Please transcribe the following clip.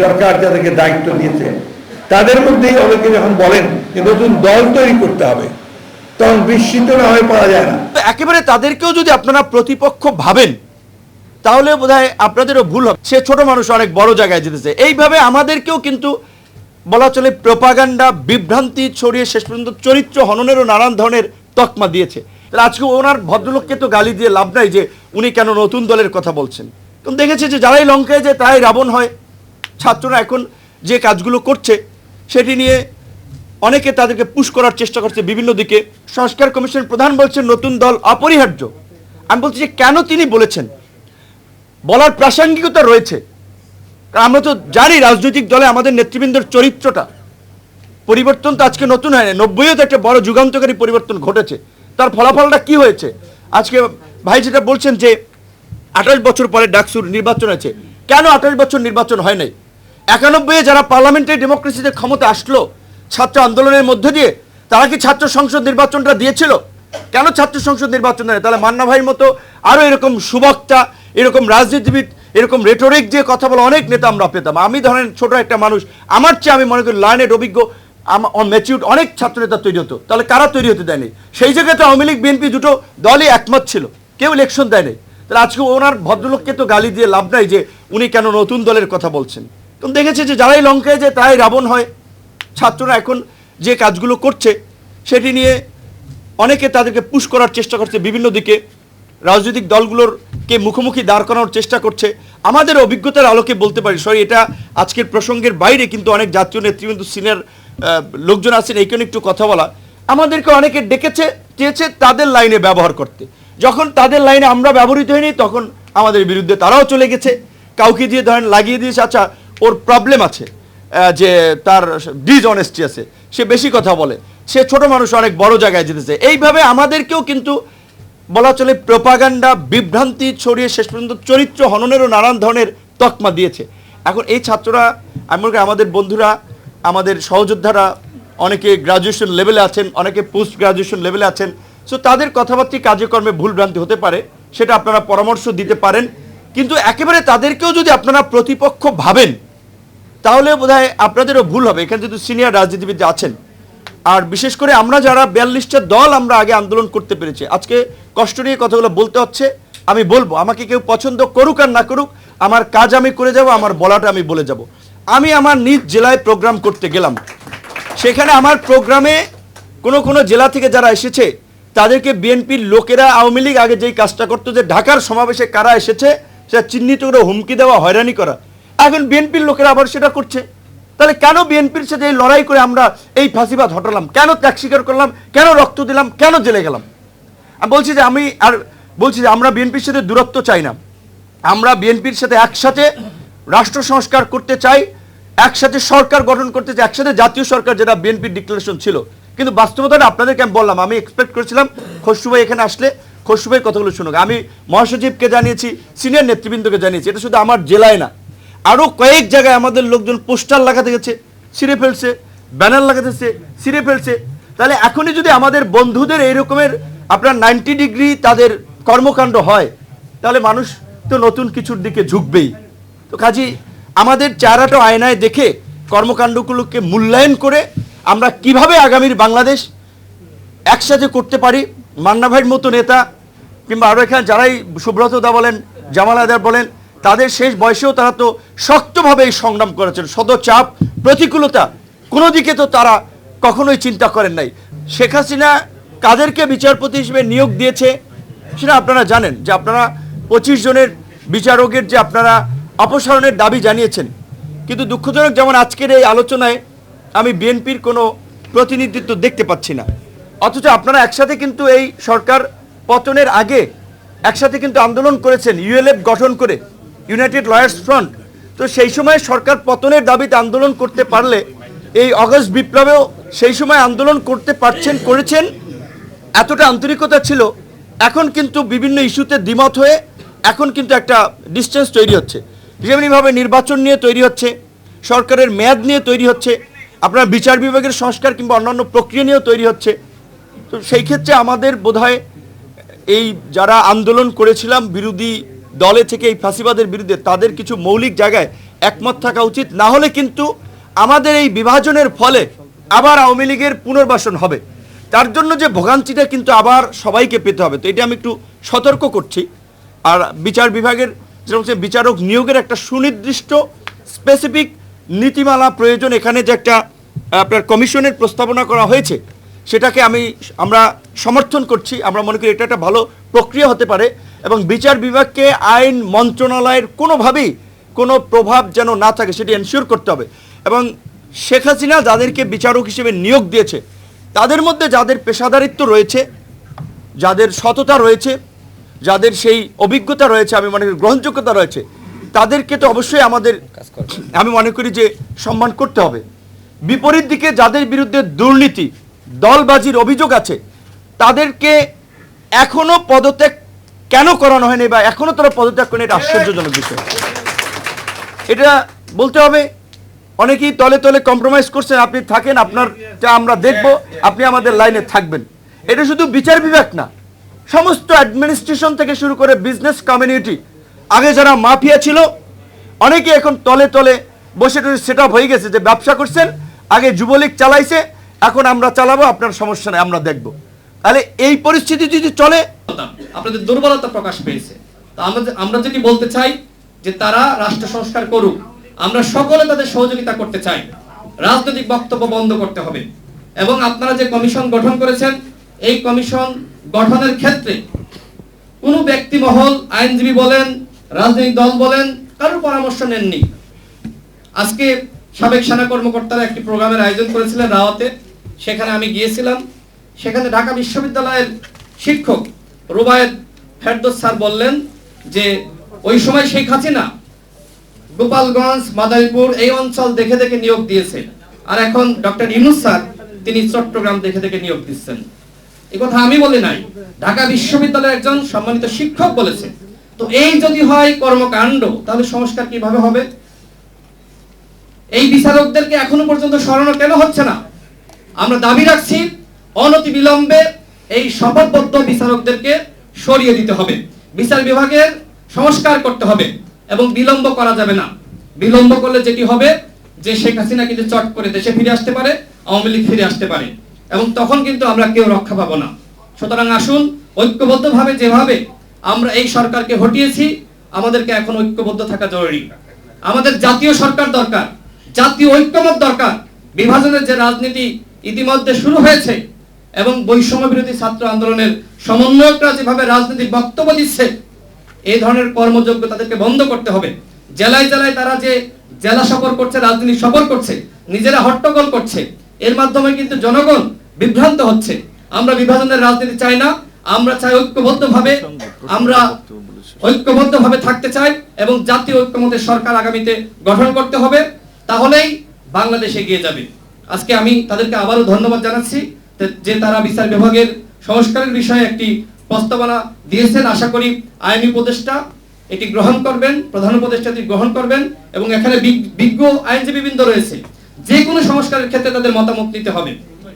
সরকার যাদেরকে দায়িত্ব দিয়েছে, তাদের মধ্যেই অনেকে যখন বলেন যে নতুন দল তৈরি করতে হবে, তখন বিস্মিত না হয়ে পাওয়া যায় না। একেবারে তাদেরকেও যদি আপনারা প্রতিপক্ষ ভাবেন, তাহলে বোধহয় আপনাদেরও ভুল হবে। সে ছোট মানুষ অনেক বড় জায়গায় যেতেছে। এইভাবে আমাদেরকেও কিন্তু বলা চলে প্রপাগান্ডা, বিভ্রান্তি ছড়িয়ে শেষ পর্যন্ত চরিত্র হননেরও নানান ধরনের তকমা দিয়েছে। আজকে ওনার ভদ্রলোককে তো গালি দিয়ে লাভ নাই যে উনি কেন নতুন দলের কথা বলছেন। দেখেছে যে যারাই লঙ্কায় যায়, তারাই রাবণ হয়। ছাত্ররা এখন যে কাজগুলো করছে, সেটি নিয়ে অনেকে তাদেরকে পুশ করার চেষ্টা করছে বিভিন্ন দিকে। সংস্কার কমিশন প্রধান বলছেন, নতুন দল অপরিহার্য। আমি বলছি যে, কেন তিনি বলেছেন? বলার প্রাসঙ্গিকতা রয়েছে। কারণ আমরা তো জানি রাজনৈতিক দলে আমাদের নেতৃবৃন্দের চরিত্রটা। পরিবর্তন তো আজকে নতুন হয় না নব্বইও তো একটা বড় যুগান্তকারী পরিবর্তন ঘটেছে। তার ফলাফলটা কি হয়েছে? আজকে ভাই যেটা বলছেন যে, আঠাশ বছর পরে ডাকসুর নির্বাচন আছে কেন আঠাশ বছর নির্বাচন হয় নাই? একানব্বইয়ে যারা পার্লামেন্টারি ডেমোক্রেসিতে ক্ষমতা আসলো, ছাত্র আন্দোলনের মধ্যে দিয়ে, তারা কি ছাত্র সংসদ নির্বাচনটা দিয়েছিল? কেন ছাত্র সংসদ নির্বাচন দেয় তাহলে মান্না ভাইয়ের মতো আরও এরকম সুবক্তা, এরকম রাজনীতিবিদ, এরকম রেটোরিক দিয়ে কথা বলে অনেক নেতা আমরা পেতাম। আমি ধরেন ছোট একটা মানুষ, আমার চেয়ে আমি মনে করি লার্নের অভিজ্ঞ ম্যাচিউর অনেক ছাত্র নেতা তৈরি হতো। তাহলে কারা তৈরি হতে দেয়নি? সেই জায়গায় তো আওয়ামী লীগ, বিএনপি দুটো দলই একমত ছিল। কেউ ইলেকশন দেয়নি। তাহলে আজকে ওনার ভদ্রলোককে তো গালি দিয়ে লাভ নাই যে উনি কেন নতুন দলের কথা বলছেন। তো দেখেছে যে যারাই লঙ্কায় যায় তারাই রাবণ হয়, ছাত্ররা এখন যে কাজগুলো করছে, সেটি নিয়ে অনেকে তাদেরকে পুশ করার চেষ্টা করছে বিভিন্ন দিকে। রাজনৈতিক দলগুলোর কে মুখোমুখি দাঁড় করানোর চেষ্টা করছে। আমাদের অভিজ্ঞতার আলোকে বলতে পারি, সরি, এটা আজকের প্রসঙ্গের বাইরে কিন্তু অনেক জাতীয় নেতৃবৃন্দ, সিনিয়র লোকজন আছেন এইখানে একটু কথা বলা। আমাদেরকে অনেকে ডেকেছে, চেয়েছে তাদের লাইনে ব্যবহার করতে। যখন তাদের লাইনে আমরা ব্যবহৃত হইনি তখন আমাদের বিরুদ্ধে তারাও চলে গেছে। কাউকে দিয়ে ধরেন লাগিয়ে দিয়েছে আচ্ছা ওর প্রবলেম আছে যে তার ডিসঅনেস্টি আছে। সে বেশি কথা বলে। সে ছোট মানুষ, অনেক বড় জায়গায় যেতেছে এইভাবে আমাদেরকেও কিন্তু বলা চলে প্রপাগান্ডা বিভ্রান্তি ছড়িয়ে শেষ পর্যন্ত চরিত্র হননেরও নানান ধরনের তকমা দিয়েছে। এখন এই ছাত্ররা, আমি মনে করি আমাদের বন্ধুরা, আমাদের সহযোদ্ধারা, অনেকে গ্রাজুয়েশন লেভেলে আছেন, অনেকে পোস্ট গ্রাজুয়েশন লেভেলে আছেন। সো তাদের কথাবার্তা কার্যক্রমে ভুলভ্রান্তি হতে পারে, সেটা আপনারা পরামর্শ দিতে পারেন। কিন্তু একেবারে তাদেরকেও যদি আপনারা প্রতিপক্ষ ভাবেন, তাহলে বোধহয় আপনাদেরও ভুল হবে। এখানে যেহেতু সিনিয়র রাজনীতিবিদ আছেন, আর বিশেষ করে আমরা যারা বিয়াল্লিশটা দল আমরা আগে আন্দোলন করতে পেরেছি, আজকে কষ্ট নিয়ে কথাগুলো বলতে হচ্ছে, আমি বলব, আমাকে কেউ পছন্দ করুক আর না করুক, আমার কাজ আমি করে যাব, আমার বলাটা আমি বলে যাব। আমি আমার নিজ জেলায় প্রোগ্রাম করতে গেলাম। সেখানে আমার প্রোগ্রামে কোনো কোনো জেলা থেকে যারা এসেছে, তাদেরকে বিএনপির লোকেরা, আওয়ামী লীগ আগে যেই কাজটা করতো, যে ঢাকার সমাবেশে কারা এসেছে সেটা চিহ্নিত করে হুমকি দেওয়া, হয়রানি করা। এখন বিএনপির লোকেরা আবার সেটা করছে। তাহলে কেন বিএনপির সাথে এই লড়াই করে আমরা এই ফাঁসিবাদ হটালাম? কেন ত্যাগ স্বীকার করলাম? কেন রক্ত দিলাম? কেন জেলে গেলাম? আমি বলছি যে আমি আর বলছি যে আমরা বিএনপির সাথে দূরত্ব চাই না। আমরা বিএনপির সাথে একসাথে রাষ্ট্র সংস্কার করতে চাই, একসাথে সরকার গঠন করতে চাই, একসাথে জাতীয় সরকার যেটা বিএনপির ডিক্লারেশন ছিল। কিন্তু বাস্তবতাটা আপনাদেরকে আমি বললাম, আমি এক্সপেক্ট করেছিলাম, খসরু ভাই এখানে আসলে খসরু ভাই কথাগুলো শুনুক। আমি মহাসচিবকে জানিয়েছি, সিনিয়র নেতৃবৃন্দকে জানিয়েছি, এটা শুধু আমার জেলায় না আরও কয়েক জায়গায় আমাদের লোকজন পোস্টার লাগাতে গেছে, ছিঁড়ে ফেলছে, ব্যানার লাগাতেছে ছিঁড়ে ফেলছে। তাহলে এখনই যদি আমাদের বন্ধুদের এই রকমের আপনার নাইনটি ডিগ্রি তাদের কর্মকাণ্ড হয়, তাহলে মানুষ তো নতুন কিছুর দিকে ঝুঁকবেই। তো কাজী, আমাদের চেহারাটা আয়নায় দেখে কর্মকাণ্ডগুলোকে মূল্যায়ন করে আমরা কীভাবে আগামীর বাংলাদেশ একসাথে করতে পারি মান্না ভাইয়ের মতো নেতা, কিংবা আরও এখানে যারাই সুব্রত দা বলেন, জামাল আদার বলেন, তাদের শেষ বয়সেও তারা তো শক্তভাবে এই সংগ্রাম করেছেন। সদ চাপ প্রতিকূলতা, কোনো দিকে তো তারা কখনোই চিন্তা করেন নাই। শেখ হাসিনা কাদেরকে বিচারপতি হিসেবে নিয়োগ দিয়েছে সেটা আপনারা জানেন যে আপনারা পঁচিশ জনের বিচারকের যে আপনারা অপসারণের দাবি জানিয়েছেন। কিন্তু দুঃখজনক যেমন আজকের এই আলোচনায় আমি বিএনপির কোনো প্রতিনিধিত্ব দেখতে পাচ্ছি না। অথচ আপনারা একসাথে কিন্তু এই সরকার পতনের আগে একসাথে কিন্তু আন্দোলন করেছেন, ইউএলএফ গঠন করে, ইউনাইটেড লয়ার্স ফ্রন্ট। তো সেই সময় সরকার পতনের দাবিতে আন্দোলন করতে পারলে, এই অগস্ট বিপ্লবেও সেই সময় আন্দোলন করতে পারছেন, করেছেন, এতটা আন্তরিকতা ছিল। এখন কিন্তু বিভিন্ন ইস্যুতে দ্বিমত হয়ে এখন কিন্তু একটা ডিস্টেন্স তৈরি হচ্ছে। যেমনিভাবে নির্বাচন নিয়ে তৈরি হচ্ছে, সরকারের মেয়াদ নিয়ে তৈরি হচ্ছে, আপনার বিচার বিভাগের সংস্কার কিংবা অন্যান্য প্রক্রিয়া নিয়েও তৈরি হচ্ছে তো সেই ক্ষেত্রে আমাদের বোধহয় এই যারা আন্দোলন করেছিলাম বিরোধী দলে থেকে এই ফাঁসিবাদের বিরুদ্ধে, তাদের কিছু মৌলিক জায়গায় একমত থাকা উচিত। না হলে কিন্তু আমাদের এই বিভাজনের ফলে আবার আওয়ামী লীগের পুনর্বাসন হবে। তার জন্য যে ভোগান্তিটা কিন্তু আবার সবাইকে পেতে হবে। তো এটা আমি একটু সতর্ক করছি। আর বিচার বিভাগের যেরকম বিচারক নিয়োগের একটা সুনির্দিষ্ট স্পেসিফিক নীতিমালা প্রয়োজন। এখানে যে একটা আপনার কমিশনের প্রস্তাবনা করা হয়েছে সেটাকে আমি আমরা সমর্থন করছি আমরা মনে করি এটা একটা ভালো প্রক্রিয়া হতে পারে এবং বিচার বিভাগকে আইন মন্ত্রণালয়ের কোনোভাবেই কোনো প্রভাব যেন না থাকে সেটি এনশিওর করতে হবে। এবং শেখ হাসিনা যাদেরকে বিচারক হিসেবে নিয়োগ দিয়েছে তাদের মধ্যে যাদের পেশাদারিত্ব রয়েছে যাদের সততা রয়েছে যাদের সেই অভিজ্ঞতা রয়েছে আমি মনে করি গ্রহণযোগ্যতা রয়েছে তাদেরকে তো অবশ্যই আমাদের আমি মনে করি যে সম্মান করতে হবে। বিপরীত দিকে যাদের বিরুদ্ধে দুর্নীতি দলবাজির অভিযোগ আছে। তাদেরকে এখনও পদত্যাগ কেন করানো হয়নি বা এখনও তারা পদত্যাগ করেনি এটা আশ্চর্যজনক বিষয়। এটা বলতে হবে, অনেকেই তলে তলে কম্প্রোমাইজ করছেন, আপনি থাকেন, আপনারটা আমরা দেখব, আপনি আমাদের লাইনে থাকবেন। এটা শুধু বিচার বিভাগ না, সমস্ত অ্যাডমিনিস্ট্রেশন থেকে শুরু করে বিজনেস কমিউনিটি আগে যারা মাফিয়া ছিল অনেকে এখন তলে তলে বসে টসে সেট হয়ে গেছে যে ব্যবসা করছেন, আগে যুবলীগ চালাইছে এখন আমরা চালাবো, আপনার সমস্যা নেই, আমরা দেখব। তাহলে এই পরিস্থিতি যদি চলে আপনাদের দুর্বলতা প্রকাশ পেয়েছে। আমরা আমরা যদি বলতে চাই যে তারা রাষ্ট্র সংস্কার করুক, আমরা সকলে তাদের সহযোগিতা করতে চাই। রাজনৈতিক বক্তব্য বন্ধ করতে হবে। এবং আপনারা যে কমিশন গঠন করেছেন, এই কমিশন গঠনের ক্ষেত্রে কোনো ব্যক্তি মহল আইনজীবী বলেন, রাজনৈতিক দল বলেন, কারোর পরামর্শ নেননি। আজকে সাবেক সেনা কর্মকর্তারা একটি প্রোগ্রামের আয়োজন করেছিলেন রাওয়াতে। সেখানে আমি গিয়েছিলাম। সেখানে ঢাকা বিশ্ববিদ্যালয়ের শিক্ষক রুবায়েত ফেরদৌস স্যার বললেন যে, ওই সময় শেখ হাসিনা গোপালগঞ্জ, মাদারীপুর এই অঞ্চল দেখে দেখে নিয়োগ দিয়েছে। আর এখন ডক্টর ইউনুস স্যার তিনি চট্টগ্রাম দেখে দেখে নিয়োগ দিচ্ছেন। এই কথা আমি বলি নাই। ঢাকা বিশ্ববিদ্যালয়ের একজন সম্মানিত শিক্ষক বলেছে, তো এই যদি হয় কর্মকাণ্ড, তাহলে সংস্কার কীভাবে হবে? এই বিচারকদেরকে এখনও পর্যন্ত সরানো কেন হচ্ছে না? আমরা দাবি রাখছি, অনতি বিলম্বে এই শপথবদ্ধ বিচারকদেরকে সরিয়ে দিতে হবে। বিচার বিভাগের সংস্কার করতে হবে এবং বিলম্ব করা যাবে না। বিলম্ব করলে যেটি হবে যে শেখ হাসিনা কিন্তু চট করে দেশে ফিরে আসতে পারে, আওয়ামী লীগ ফিরে আসতে পারে এবং তখন কিন্তু আমরা কেউ রক্ষা পাবো না। সুতরাং আসুন, ঐক্যবদ্ধভাবে যেভাবে আমরা এই সরকারকে হটিয়েছি, আমাদেরকে এখন ঐক্যবদ্ধ থাকা জরুরি। আমাদের জাতীয় সরকার দরকার, জাতীয় ঐক্যমত দরকার। বিভাজনের যে রাজনীতি ইতিমধ্যে শুরু হয়েছে এবং বৈষম্য বিরোধী ছাত্র আন্দোলনের সমন্বয়করা যেভাবে রাজনৈতিক বক্তব্য দিচ্ছে, এই ধরনের কর্মযোগ্য তাদেরকে বন্ধ করতে হবে। জেলায় জেলায় তারা যে জেলা সফর করছে, রাজনীতি সফর করছে, নিজেরা হট্টগোল করছে, এর মাধ্যমে কিন্তু জনগণ বিভ্রান্ত হচ্ছে। আমরা বিভাজনের রাজনীতি চাই না, আমরা চাই ঐক্যবদ্ধভাবে, আমরা ঐক্যবদ্ধভাবে থাকতে চাই এবং জাতীয় ঐক্যমতের সরকার আগামীতে গঠন করতে হবে, তাহলেই বাংলাদেশ এগিয়ে যাবে। আজকে আমি তাদেরকে আবারও ধন্যবাদ জানাচ্ছি যে তারা বিচার বিভাগের সংস্কারের বিষয়ে একটি প্রস্তাবনা দিয়েছেন। আশা করি আইনি উপদেষ্টা এটি গ্রহণ করবেন, প্রধান উপদেষ্টা এটি গ্রহণ করবেন এবং এখানে বিজ্ঞ আইনজীবীবৃন্দ রয়েছে। যে কোনো সংস্কারের ক্ষেত্রে তাদের মতামত নিতে হবে।